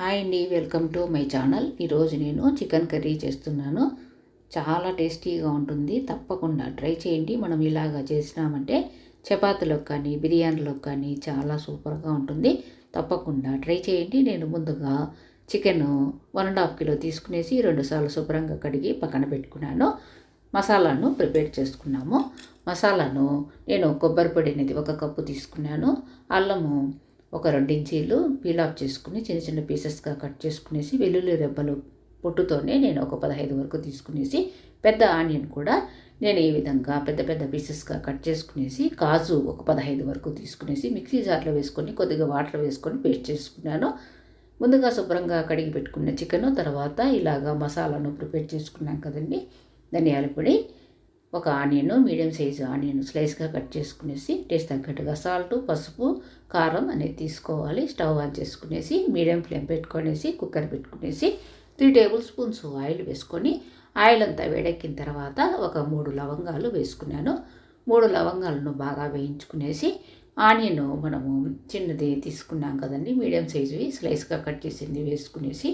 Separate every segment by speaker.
Speaker 1: Hi అండి welcome to my channel. ఈరోజు నేను చికెన్ కర్రీ చేస్తున్నాను. చాలా టేస్టీగా ఉంటుంది. తప్పకుండా ట్రై చేయండి. మనం ఇలాగా చేసినామంటే చపాతీలకు కానీ బిర్యానీలకు కానీ చాలా సూపర్గా ఉంటుంది. తప్పకుండా ట్రై చేయండి. నేను ముందుగా chicken one and half kilo తీసుకునేసి రెండుసార్లు శుభ్రంగా కడిగి పక్కన పెట్టుకున్నాను. మసాలాను ప్రిపేర్ చేసుకున్నాము. మసాలాను నేను కొబ్బరి పొడి అనేది ఒక కప్పు తీసుకున్నాను. అల్లము ఒక రెండు ఇంచీలు పీల్ ఆఫ్ చేసుకుని చిన్న చిన్న పీసెస్గా కట్ చేసుకునేసి వెల్లుల్లి రెబ్బలు పొట్టుతోనే నేను ఒక పదహైదు వరకు తీసుకునేసి పెద్ద ఆనియన్ కూడా నేను ఈ విధంగా పెద్ద పెద్ద పీసెస్గా కట్ చేసుకునేసి కాజు ఒక పదహైదు వరకు తీసుకునేసి మిక్సీ జార్లో వేసుకొని కొద్దిగా వాటర్ వేసుకొని పేస్ట్ చేసుకున్నాను. ముందుగా శుభ్రంగా కడిగి పెట్టుకున్న చికెను తర్వాత ఇలాగా మసాలాను ప్రిపేర్ చేసుకున్నాం కదండి. ధనియాల పొడి ఒక ఆనియన్ మీడియం సైజు ఆనియన్ స్లైస్గా కట్ చేసుకునేసి టేస్ట్ తగ్గట్టుగా సాల్ట్ పసుపు కారం అనేది తీసుకోవాలి. స్టవ్ ఆన్ చేసుకునేసి మీడియం ఫ్లేమ్ పెట్టుకునేసి కుక్కర్ పెట్టుకునేసి త్రీ టేబుల్ స్పూన్స్ ఆయిల్ వేసుకొని ఆయిల్ అంతా వేడెక్కిన తర్వాత ఒక మూడు లవంగాలు వేసుకున్నాను. మూడు లవంగాలను బాగా వేయించుకునేసి ఆనియన్ మనము చిన్నది తీసుకున్నాం కదండి మీడియం సైజువి స్లైస్గా కట్ చేసింది వేసుకునేసి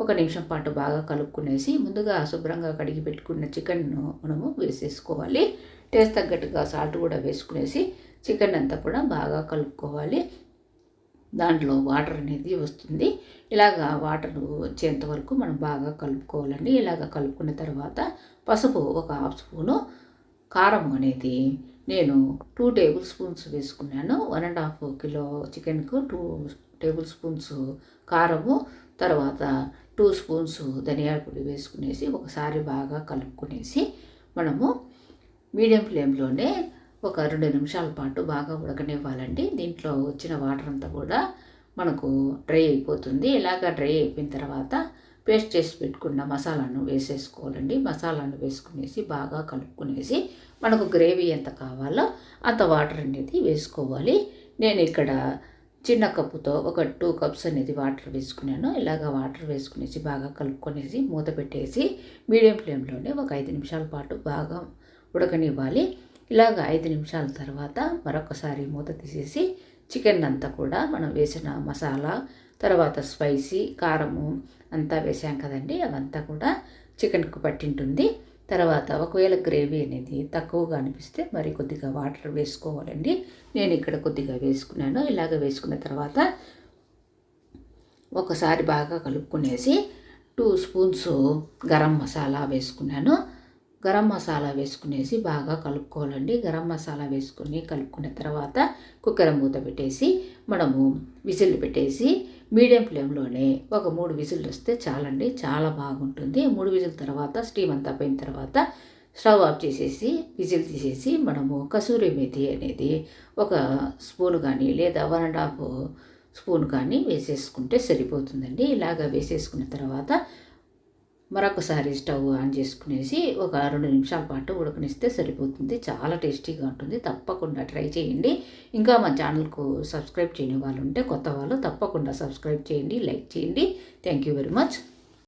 Speaker 1: ఒక నిమిషం పాటు బాగా కలుపుకునేసి ముందుగా శుభ్రంగా కడిగి పెట్టుకున్న చికెన్ను మనము వేసేసుకోవాలి. టేస్ట్ తగ్గట్టుగా సాల్ట్ కూడా వేసుకునేసి చికెన్ అంతా కూడా బాగా కలుపుకోవాలి. దాంట్లో వాటర్ అనేది వస్తుంది. ఇలాగా వాటర్ వచ్చేంత వరకు మనం బాగా కలుపుకోవాలండి. ఇలాగ కలుపుకున్న తర్వాత పసుపు ఒక హాఫ్ స్పూను కారం అనేది నేను టూ టేబుల్ స్పూన్స్ వేసుకున్నాను. వన్ అండ్ హాఫ్ కిలో చికెన్కు టూ టేబుల్ స్పూన్స్ కారము తర్వాత టూ స్పూన్స్ ధనియాల పొడి వేసుకునేసి ఒకసారి బాగా కలుపుకునేసి మనము మీడియం ఫ్లేమ్లోనే ఒక రెండు నిమిషాల పాటు బాగా ఉడకనివ్వాలండి. దీంట్లో వచ్చిన వాటర్ అంతా కూడా మనకు డ్రై అయిపోతుంది. ఇలాగ డ్రై అయిపోయిన తర్వాత పేస్ట్ చేసి పెట్టుకున్న మసాలాను వేసేసుకోవాలండి. మసాలాను వేసుకునేసి బాగా కలుపుకునేసి మనకు గ్రేవీ ఎంత కావాలో అంత వాటర్ అనేది వేసుకోవాలి. నేను ఇక్కడ చిన్న కప్పుతో ఒక టూ కప్స్ అనేది వాటర్ వేసుకున్నాను. ఇలాగ వాటర్ వేసుకునేసి బాగా కలుపుకొనేసి మూత పెట్టేసి మీడియం ఫ్లేమ్లోనే ఒక ఐదు నిమిషాల పాటు బాగా ఉడకనివ్వాలి. ఇలాగ ఐదు నిమిషాల తర్వాత మరొకసారి మూత తీసేసి చికెన్ అంతా కూడా మనం వేసిన మసాలా తర్వాత స్పైసీ కారము అంతా వేసాం కదండి అవంతా కూడా చికెన్కు పట్టింటుంది. తర్వాత ఒకవేళ గ్రేవీ అనేది తక్కువగా అనిపిస్తే మరి కొద్దిగా వాటర్ వేసుకోవాలండి. నేను ఇక్కడ కొద్దిగా వేసుకున్నాను. ఇలాగ వేసుకున్న తర్వాత ఒకసారి బాగా కలుపుకునేసి టూ స్పూన్స్ గరం మసాలా వేసుకున్నాను. గరం మసాలా వేసుకునేసి బాగా కలుపుకోవాలండి. గరం మసాలా వేసుకుని కలుపుకున్న తర్వాత కుక్కర్ మూత పెట్టేసి మనము విజిల్ పెట్టేసి మీడియం ఫ్లేమ్లోనే ఒక మూడు విజిల్లు వస్తే చాలండి చాలా బాగుంటుంది. మూడు విజిల్ తర్వాత స్టీమ్ అంతా పోయిన తర్వాత స్టవ్ ఆఫ్ చేసేసి విజిల్ తీసేసి మనము కసూరి మెథి అనేది ఒక స్పూన్ కానీ లేదా వన్ అండ్ హాఫ్ స్పూన్ కానీ వేసేసుకుంటే సరిపోతుందండి. ఇలాగ వేసేసుకున్న తర్వాత మరొకసారి స్టవ్ ఆన్ చేసుకునేసి ఒక రెండు నిమిషాల పాటు ఉడకనిస్తే సరిపోతుంది. చాలా టేస్టీగా ఉంటుంది. తప్పకుండా ట్రై చేయండి. ఇంకా మా ఛానల్కు సబ్స్క్రైబ్ చేయని వాళ్ళు ఉంటే కొత్త వాళ్ళు తప్పకుండా సబ్స్క్రైబ్ చేయండి లైక్ చేయండి. Thank you very much